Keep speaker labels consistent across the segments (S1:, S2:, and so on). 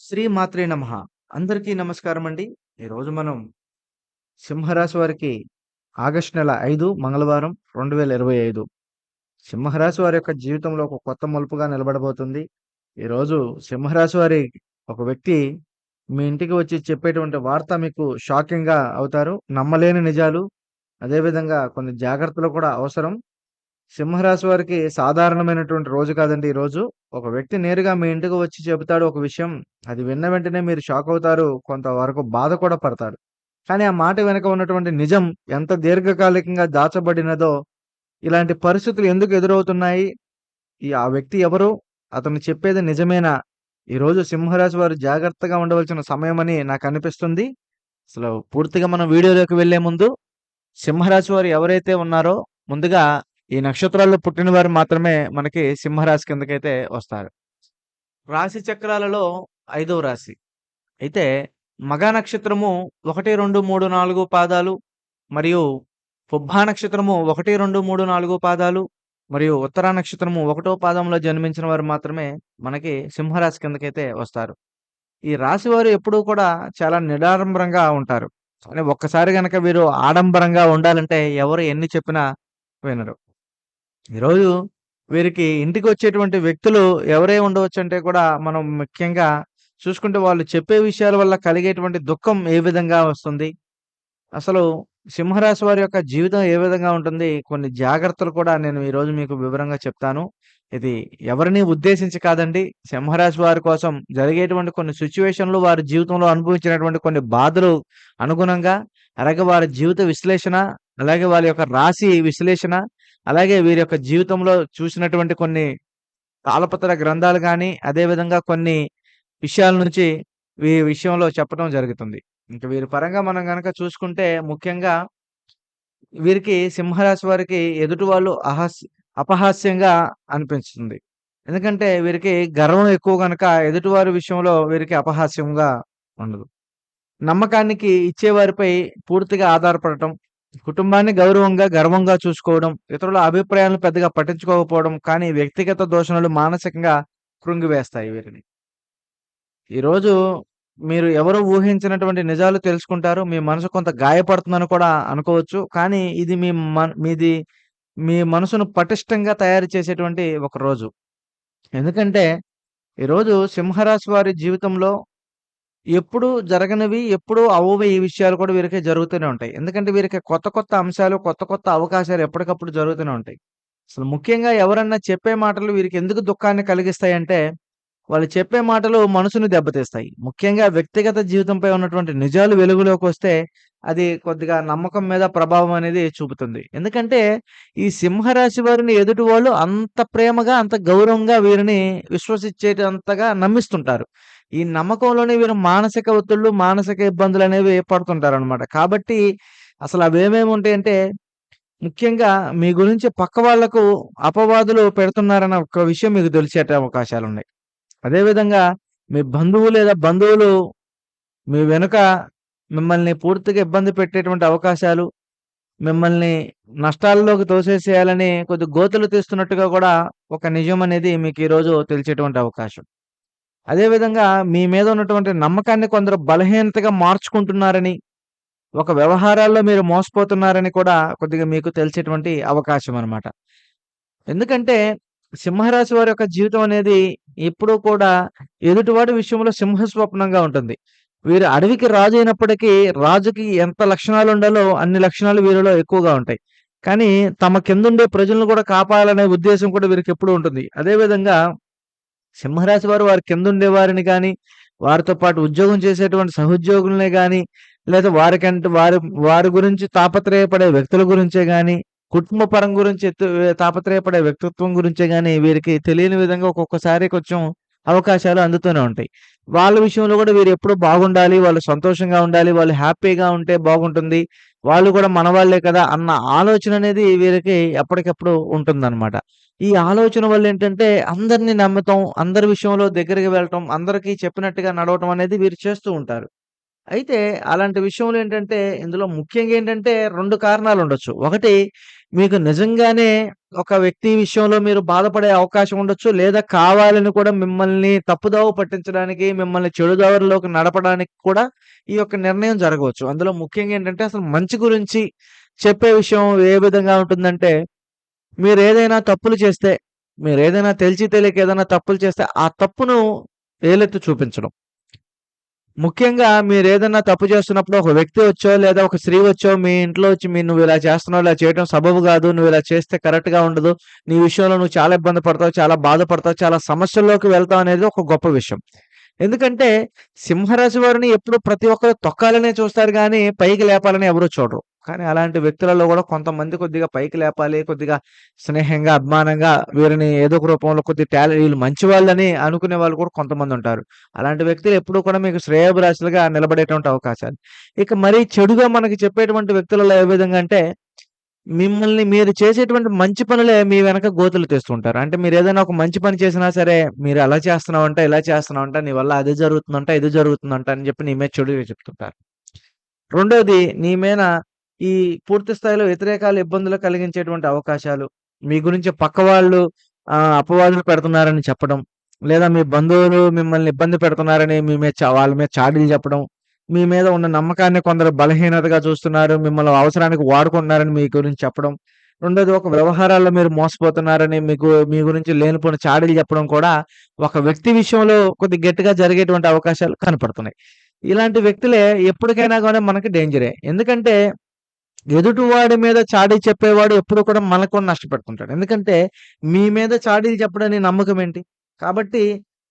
S1: శ్రీ మాత్రే నమ. అందరికీ నమస్కారం అండి ఈరోజు మనం సింహరాశి వారికి ఆగస్టు నెల ఐదు మంగళవారం రెండు వేల ఇరవై ఐదు. సింహరాశి వారి యొక్క జీవితంలో ఒక కొత్త మలుపుగా నిలబడబోతుంది. ఈరోజు సింహరాశి వారి ఒక వ్యక్తి మీ ఇంటికి వచ్చి చెప్పేటువంటి వార్త మీకు షాకింగ్గా అవుతారు. నమ్మలేని నిజాలు అదేవిధంగా కొన్ని జాగ్రత్తలు కూడా అవసరం. సింహరాశి వారికి సాధారణమైనటువంటి రోజు కాదండి ఈ రోజు. ఒక వ్యక్తి నేరుగా మీ ఇంటికి వచ్చి చెబుతాడు ఒక విషయం అది విన్న వెంటనే మీరు షాక్ అవుతారు కొంతవరకు బాధ కూడా పడతాడు కానీ ఆ మాట వెనుక ఉన్నటువంటి నిజం ఎంత దీర్ఘకాలికంగా దాచబడినదో ఇలాంటి పరిస్థితులు ఎందుకు ఎదురవుతున్నాయి ఈ ఆ వ్యక్తి ఎవరు అతను చెప్పేది నిజమేనా ఈరోజు సింహరాశి వారు జాగ్రత్తగా ఉండవలసిన సమయం అని నాకు అనిపిస్తుంది. అసలు పూర్తిగా మనం వీడియోలోకి వెళ్ళే ముందు సింహరాశి వారు ఎవరైతే ఉన్నారో ముందుగా ఈ నక్షత్రాల్లో పుట్టిన వారు మాత్రమే మనకి సింహరాశి కిందకైతే వస్తారు. రాశి చక్రాలలో ఐదవ రాశి. అయితే మగ నక్షత్రము ఒకటి రెండు మూడు నాలుగు పాదాలు మరియు పుబ్బా నక్షత్రము ఒకటి రెండు మూడు నాలుగు పాదాలు మరియు ఉత్తరా నక్షత్రము ఒకటో పాదంలో జన్మించిన వారు మాత్రమే మనకి సింహరాశి కిందకైతే వస్తారు. ఈ రాశి వారు ఎప్పుడూ కూడా చాలా నిడారంబరంగా ఉంటారు. కానీ ఒక్కసారి గనక వీరు ఆడంబరంగా ఉండాలంటే ఎవరు ఎన్ని చెప్పినా వినరు. ఈరోజు వీరికి ఇంటికి వచ్చేటువంటి వ్యక్తులు ఎవరే ఉండవచ్చు అంటే కూడా మనం ముఖ్యంగా చూసుకుంటే వాళ్ళు చెప్పే విషయాల వల్ల కలిగేటువంటి దుఃఖం ఏ విధంగా వస్తుంది? అసలు సింహరాశి వారి యొక్క జీవితం ఏ విధంగా ఉంటుంది? కొన్ని జాగ్రత్తలు కూడా నేను ఈరోజు మీకు వివరంగా చెప్తాను. ఇది ఎవరిని ఉద్దేశించి కాదండి సింహరాశి వారి కోసం జరిగేటువంటి కొన్ని సిచ్యువేషన్లు వారి జీవితంలో అనుభవించినటువంటి కొన్ని బాధలు అనుగుణంగా అలాగే వారి జీవిత విశ్లేషణ అలాగే వారి యొక్క రాశి విశ్లేషణ అలాగే వీరి యొక్క జీవితంలో చూసినటువంటి కొన్ని తాళపత్ర గ్రంథాలు కానీ అదేవిధంగా కొన్ని విషయాల నుంచి ఈ విషయంలో చెప్పడం జరుగుతుంది. ఇంకా వీరి పరంగా మనం కనుక చూసుకుంటే ముఖ్యంగా వీరికి సింహరాశి వారికి ఎదుటి వాళ్ళు అహాస్య అపహాస్యంగా అనిపిస్తుంది. ఎందుకంటే వీరికి గర్వం ఎక్కువ కనుక ఎదుటివారి విషయంలో వీరికి అపహాస్యంగా ఉండదు. నమ్మకానికి ఇచ్చేవారిపై పూర్తిగా ఆధారపడటం కుటుంబాన్ని గౌరవంగా గర్వంగా చూసుకోవడం ఇతరుల అభిప్రాయాలను పెద్దగా పట్టించుకోకపోవడం కానీ వ్యక్తిగత దోషణలు మానసికంగా కృంగివేస్తాయి వీరిని. ఈరోజు మీరు ఎవరు ఊహించినటువంటి నిజాలు తెలుసుకుంటారు మీ మనసు కొంత గాయపడుతుందని కూడా అనుకోవచ్చు కానీ ఇది మీ మన మీది మీ మనసును పటిష్టంగా తయారు చేసేటువంటి ఒక రోజు. ఎందుకంటే ఈరోజు సింహరాశి వారి జీవితంలో ఎప్పుడు జరగనివి ఎప్పుడు అవ్వవి ఈ విషయాలు కూడా వీరికి జరుగుతూనే ఉంటాయి. ఎందుకంటే వీరికి కొత్త కొత్త అంశాలు కొత్త కొత్త అవకాశాలు ఎప్పటికప్పుడు జరుగుతూనే ఉంటాయి. అసలు ముఖ్యంగా ఎవరన్నా చెప్పే మాటలు వీరికి ఎందుకు దుఃఖాన్ని కలిగిస్తాయి అంటే వాళ్ళు చెప్పే మాటలు మనసుని దెబ్బతీస్తాయి. ముఖ్యంగా వ్యక్తిగత జీవితంపై ఉన్నటువంటి నిజాలు వెలుగులోకి వస్తే అది కొద్దిగా నమ్మకం మీద ప్రభావం అనేది చూపుతుంది. ఎందుకంటే ఈ సింహరాశి వారిని ఎదుటి వాళ్ళు అంత ప్రేమగా అంత గౌరవంగా వీరిని విశ్వసించేటంతగా నమ్మిస్తుంటారు. ఈ నమ్మకంలోనే వీరు మానసిక ఒత్తిళ్ళు మానసిక ఇబ్బందులు అనేవి ఏర్పడుతుంటారు అనమాట కాబట్టి అసలు అవి ఏమేమి ఉంటాయంటే ముఖ్యంగా మీ గురించి పక్క వాళ్ళకు అపవాదులు పెడుతున్నారన్న ఒక విషయం మీకు తెలిసే అవకాశాలు ఉన్నాయి అదేవిధంగా మీ బంధువు లేదా బంధువులు మీ వెనుక మిమ్మల్ని పూర్తిగా ఇబ్బంది పెట్టేటువంటి అవకాశాలు మిమ్మల్ని నష్టాల్లోకి తోసేసేయాలని కొద్ది గోతులు తీస్తున్నట్టుగా కూడా ఒక నిజం అనేది మీకు ఈరోజు తెలిసేటువంటి అవకాశం. అదేవిధంగా మీ మీద ఉన్నటువంటి నమ్మకాన్ని కొందరు బలహీనతగా మార్చుకుంటున్నారని ఒక వ్యవహారాల్లో మీరు మోసపోతున్నారని కూడా కొద్దిగా మీకు తెలిసేటువంటి అవకాశం అనమాట ఎందుకంటే సింహరాశి వారి యొక్క జీవితం అనేది ఎప్పుడూ కూడా ఎదుటివాడి విషయంలో సింహస్వప్నంగా ఉంటుంది. వీరు అడవికి రాజు అయినప్పటికీ రాజుకి ఎంత లక్షణాలు ఉండాలో అన్ని లక్షణాలు వీరిలో ఎక్కువగా ఉంటాయి. కానీ తమ కిందుండే ప్రజలను కూడా కాపాడాలనే ఉద్దేశం కూడా వీరికి ఎప్పుడు ఉంటుంది. అదేవిధంగా సింహరాశి వారు వారి కింద ఉండేవారిని కానీ వారితో పాటు ఉద్యోగం చేసేటువంటి సహోద్యోగులనే కానీ లేదా వారికంటే వారి వారి గురించి తాపత్రయపడే వ్యక్తుల గురించే కానీ కుటుంబ పరం గురించి తాపత్రయపడే వ్యక్తిత్వం గురించే కానీ వీరికి తెలియని విధంగా ఒక్కొక్కసారి కొంచెం అవకాశాలు అందుతూనే ఉంటాయి. వాళ్ళ విషయంలో కూడా వీరు ఎప్పుడు బాగుండాలి వాళ్ళు సంతోషంగా ఉండాలి వాళ్ళు హ్యాపీగా ఉంటే బాగుంటుంది. వాళ్ళు కూడా మన వాళ్ళే కదా అన్న ఆలోచన అనేది వీరికి ఎప్పటికప్పుడు ఉంటుందన్నమాట. ఈ ఆలోచన వల్ల ఏంటంటే అందరిని నమ్మటం అందరి విషయంలో దగ్గరికి వెళ్ళటం అందరికీ చెప్పినట్టుగా నడవటం అనేది వీరు చేస్తూ ఉంటారు. అయితే అలాంటి విషయంలో ఏంటంటే ఇందులో ముఖ్యంగా ఏంటంటే రెండు కారణాలు ఉండొచ్చు. ఒకటి మీకు నిజంగానే ఒక వ్యక్తి విషయంలో మీరు బాధపడే అవకాశం ఉండొచ్చు. లేదా కావాలని కూడా మిమ్మల్ని తప్పుదోవ పట్టించడానికి, మిమ్మల్ని చెడుదారులోకి నడపడానికి కూడా ఈ యొక్క నిర్ణయం జరగవచ్చు. అందులో ముఖ్యంగా ఏంటంటే అసలు మంచి గురించి చెప్పే విషయం ఏ విధంగా ఉంటుందంటే, మీరు ఏదైనా తప్పులు చేస్తే, మీరు ఏదైనా తెలిసి తెలియక ఏదైనా తప్పులు చేస్తే, ఆ తప్పును తేలెత్తి చూపించడం. ముఖ్యంగా మీరు ఏదైనా తప్పు చేస్తున్నప్పుడు ఒక వ్యక్తి వచ్చో, లేదా ఒక స్త్రీ వచ్చో మీ ఇంట్లో వచ్చి మీరు "నువ్వు ఇలా చేస్తున్నావు, ఇలా చేయటం సబబు కాదు నువ్వు ఇలా చేస్తే కరెక్ట్‌గా ఉండదు. నీ విషయంలో నువ్వు చాలా ఇబ్బంది పడతావు, చాలా బాధపడతావు, చాలా సమస్యల్లోకి వెళ్తావు" అనేది ఒక గొప్ప విషయం. ఎందుకంటే సింహరాశి వారిని ఎప్పుడు ప్రతి ఒక్కరు తొక్కాలనే చూస్తారు కానీ పైకి లేపాలని ఎవరు చూడరు. కానీ అలాంటి వ్యక్తులలో కూడా కొంతమంది కొద్దిగా పైకి లేపాలి, కొద్దిగా స్నేహంగా, అభిమానంగా వీరిని ఏదో ఒక రూపంలో కొద్దిగా టాలెంట్ వీళ్ళు మంచివాళ్ళని అనుకునే వాళ్ళు కూడా కొంతమంది ఉంటారు అలాంటి వ్యక్తులు ఎప్పుడూ కూడా మీకు శ్రేయభిరాశులుగా నిలబడేటువంటి అవకాశాలు. ఇక మరీ చెడుగా మనకి చెప్పేటువంటి వ్యక్తులలో ఏ విధంగా అంటే, మిమ్మల్ని మీరు చేసేటువంటి మంచి పనులే మీ వెనక గోతులు తెస్తుంటారు అంటే మీరు ఏదైనా ఒక మంచి పని చేసినా సరే, "మీరు అలా చేస్తున్నావంట, ఇలా చేస్తున్నావంట, నీ వల్ల అది జరుగుతుందంట, ఇది జరుగుతుందంట" అని చెప్పి నీ మీద చెడుగా చెప్తుంటారు. రెండోది నీ మీద ఈ పూర్తి స్థాయిలో వ్యతిరేకాలు, ఇబ్బందులు కలిగించేటువంటి అవకాశాలు, మీ గురించి పక్క వాళ్ళు అపవాదులు పెడుతున్నారని చెప్పడం, లేదా మీ బంధువులు మిమ్మల్ని ఇబ్బంది పెడుతున్నారని మీ మీద వాళ్ళ మీద చాడీలు చెప్పడం, మీ మీద ఉన్న నమ్మకాన్ని కొందరు బలహీనతగా చూస్తున్నారు, మిమ్మల్ని అవసరానికి వాడుకుంటున్నారని మీ గురించి చెప్పడం. రెండోది ఒక వ్యవహారాల్లో మీరు మోసపోతున్నారని మీకు మీ గురించి లేనిపోయిన చాడీలు చెప్పడం కూడా ఒక వ్యక్తి విషయంలో కొద్దిగా గట్టిగా జరిగేటువంటి అవకాశాలు కనపడుతున్నాయి. ఇలాంటి వ్యక్తులే ఎప్పటికైనా కానీ మనకి డేంజరే. ఎందుకంటే ఎదుటివాడి మీద చాడీ చెప్పేవాడు ఎప్పుడు కూడా మనకు కూడా నష్టపెడుతుంటాడు. ఎందుకంటే మీ మీద చాడీలు చెప్పడని నమ్మకం ఏంటి? కాబట్టి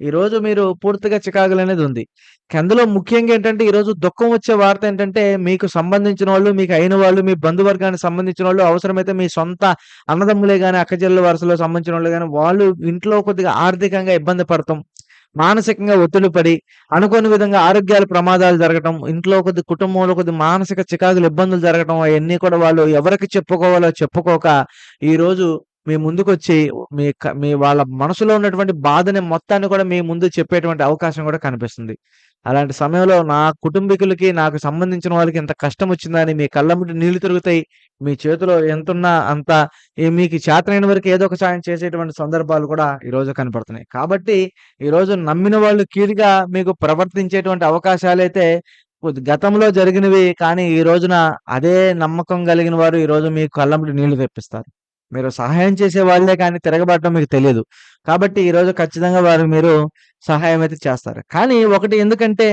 S1: ఈరోజు మీరు పూర్తిగా చికాకులు అనేది ఉంది. అందులో ముఖ్యంగా ఏంటంటే ఈరోజు దుఃఖం వచ్చే వార్త ఏంటంటే మీకు సంబంధించిన వాళ్ళు, మీకు అయిన వాళ్ళు, మీ బంధువర్గానికి సంబంధించిన వాళ్ళు, అవసరమైతే మీ సొంత అన్నదమ్ములే కానీ అక్కచెల్లెల వరుసలో సంబంధించిన వాళ్ళు కానీ వాళ్ళు ఇంట్లో కొద్దిగా ఆర్థికంగా ఇబ్బంది పడతాం మానసికంగా ఒత్తిడి పడి, అనుకోని విధంగా ఆరోగ్యాల ప్రమాదాలు జరగటం, ఇంట్లో కొద్ది కుటుంబంలో కొద్ది మానసిక చికాకులు, ఇబ్బందులు జరగటం అవన్నీ కూడా వాళ్ళు ఎవరికి చెప్పుకోవాలో చెప్పుకోక, ఈరోజు మీ ముందుకొచ్చి మీ క మీ వాళ్ళ మనసులో ఉన్నటువంటి బాధని మొత్తాన్ని కూడా మీ ముందు చెప్పేటువంటి అవకాశం కూడా కనిపిస్తుంది. అలాంటి సమయంలో నా కుటుంబీకులకి, నాకు సంబంధించిన వాళ్ళకి ఇంత కష్టం వచ్చిందని మీ కళ్ళెమ్మట నీళ్ళు తిరుగుతాయి. మీ చేతిలో ఎంతున్నా అంత మీకు చేతనైన వరకు ఏదో ఒక సాయం చేసేటువంటి సందర్భాలు కూడా ఈరోజు కనపడుతున్నాయి. కాబట్టి ఈరోజు నమ్మిన వాళ్ళు కీడుగా మీకు ప్రవర్తించేటువంటి అవకాశాలైతే కొద్ది గతంలో జరిగినవి కానీ, ఈ రోజున అదే నమ్మకం కలిగిన వారు ఈరోజు మీ కళ్ళెమ్మట నీళ్ళు తెప్పిస్తారు. మీరు సహాయం చేసే వాళ్ళే కానీ తిరగబడటం మీకు తెలియదు కాబట్టి ఈరోజు ఖచ్చితంగా వారు మీరు సహాయం అయితే చేస్తారు. కానీ ఒకటి ఎందుకంటే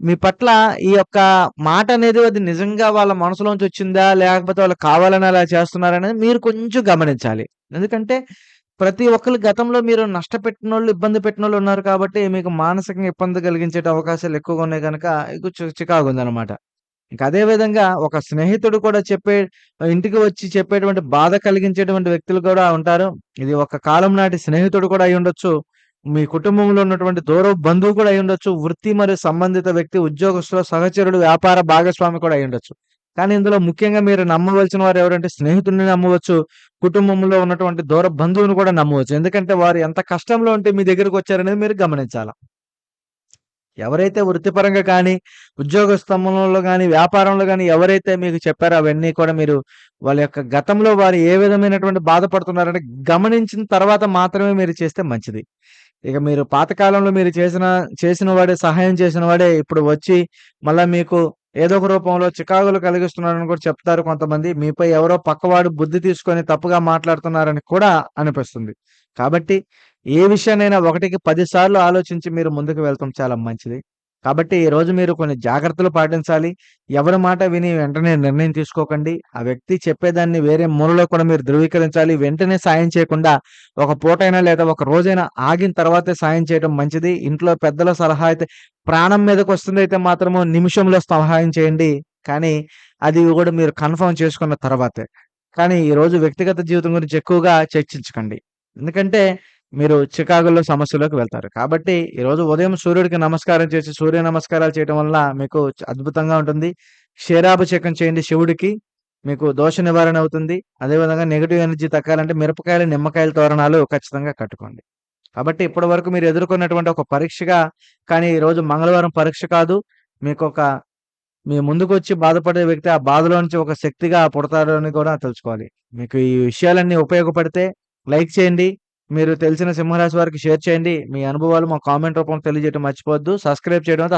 S1: మీ పట్ల ఈ యొక్క మాట అనేది అది నిజంగా వాళ్ళ మనసులోంచి వచ్చిందా? లేకపోతే వాళ్ళు కావాలని అలా చేస్తున్నారనేది మీరు కొంచెం గమనించాలి. ఎందుకంటే ప్రతి ఒక్కళ్ళు గతంలో మీరు నష్టపెట్టిన వాళ్ళు ఇబ్బంది పెట్టిన వాళ్ళు ఉన్నారు కాబట్టి మీకు మానసికంగా ఇబ్బంది కలిగించే అవకాశాలు ఎక్కువగా ఉన్నాయి కనుక చికాగు ఉందన్నమాట ఇంకా అదే విధంగా ఒక స్నేహితుడు కూడా చెప్పే ఇంటికి వచ్చి చెప్పేటువంటి బాధ కలిగించేటువంటి వ్యక్తులు కూడా ఉంటారు. ఇది ఒక కాలం నాటి స్నేహితుడు కూడా అయ్యుండొచ్చు. మీ కుటుంబంలో ఉన్నటువంటి దూర బంధువు కూడా అయ్యుండొచ్చు. వృత్తి మరియు సంబంధిత వ్యక్తి, ఉద్యోగస్తులు, సహచరుడు, వ్యాపార భాగస్వామి కూడా అయ్యుండొచ్చు. కానీ ఇందులో ముఖ్యంగా మీరు నమ్మవలసిన వారు ఎవరంటే స్నేహితుడిని నమ్మవచ్చు. కుటుంబంలో ఉన్నటువంటి దూర బంధువుని కూడా నమ్మవచ్చు. ఎందుకంటే వారు ఎంత కష్టంలో ఉంటే మీ దగ్గరికొచ్చారనేది మీరు గమనించాలి ఎవరైతే వృత్తిపరంగా కానీ, ఉద్యోగ స్తంభంలో కానీ వ్యాపారంలో కానీ ఎవరైతే మీకు చెప్పారో అవన్నీ కూడా మీరు వాళ్ళ యొక్క గతంలో వారు ఏ విధమైనటువంటి బాధపడుతున్నారని గమనించిన తర్వాత మాత్రమే మీరు చేస్తే మంచిది. ఇక మీరు పాతకాలంలో మీరు చేసిన చేసిన వాడే సహాయం చేసిన వాడే ఇప్పుడు వచ్చి మళ్ళీ మీకు ఏదో ఒక రూపంలో చికాకులు కలిగిస్తున్నారని కూడా చెప్తారు కొంతమంది. మీపై ఎవరో పక్కవాడు బుద్ధి తీసుకొని తప్పుగా మాట్లాడుతున్నారని కూడా అనిపిస్తుంది. కాబట్టి ఏ విషయాన్నైనా ఒకటికి పదిసార్లు ఆలోచించి మీరు ముందుకు వెళ్తాం చాలా మంచిది. కాబట్టి ఈరోజు మీరు కొన్ని జాగ్రత్తలు పాటించాలి. ఎవరి మాట విని వెంటనే నిర్ణయం తీసుకోకండి. ఆ వ్యక్తి చెప్పేదాన్ని వేరే మూలలో కూడా మీరు ధృవీకరించాలి. వెంటనే సాయం చేయకుండా ఒక పూటైనా లేదా ఒక రోజైనా ఆగిన తర్వాతే సాయం చేయడం మంచిది. ఇంట్లో పెద్దల సలహా అయితే ప్రాణం మీదకి వస్తుందైతే మాత్రము నిమిషంలో సహాయం చేయండి. కానీ అది కూడా మీరు కన్ఫర్మ్ చేసుకున్న తర్వాతే. కానీ ఈరోజు వ్యక్తిగత జీవితం గురించి ఎక్కువగా చర్చించకండి. ఎందుకంటే మీరు చికాగోలో సమస్యలోకి వెళ్తారు. కాబట్టి ఈరోజు ఉదయం సూర్యుడికి నమస్కారం చేసి సూర్య నమస్కారాలు చేయటం వల్ల మీకు అద్భుతంగా ఉంటుంది. క్షీరాభిషేకం చేయండి శివుడికి. మీకు దోష నివారణ అవుతుంది. అదేవిధంగా నెగిటివ్ ఎనర్జీ తగ్గాలంటే మిరపకాయలు, నిమ్మకాయల తోరణాలు ఖచ్చితంగా కట్టుకోండి. కాబట్టి ఇప్పటి వరకు మీరు ఎదుర్కొన్నటువంటి ఒక పరీక్షగా కానీ ఈరోజు మంగళవారం పరీక్ష కాదు. మీకొక మీ ముందుకొచ్చి బాధపడే వ్యక్తి ఆ బాధలో నుంచి ఒక శక్తిగా పుడతాడు అని కూడా తెలుసుకోవాలి. మీకు ఈ విషయాలన్నీ ఉపయోగపడితే లైక్ చేయండి. మీరు తెలిసిన సింహరాశి వారికి షేర్ చేయండి. మీ అనుభవాలు మా కామెంట్ రూపంలో తెలియజేయడం మర్చిపోవద్దు. సబ్స్క్రైబ్ చేయడం అయితే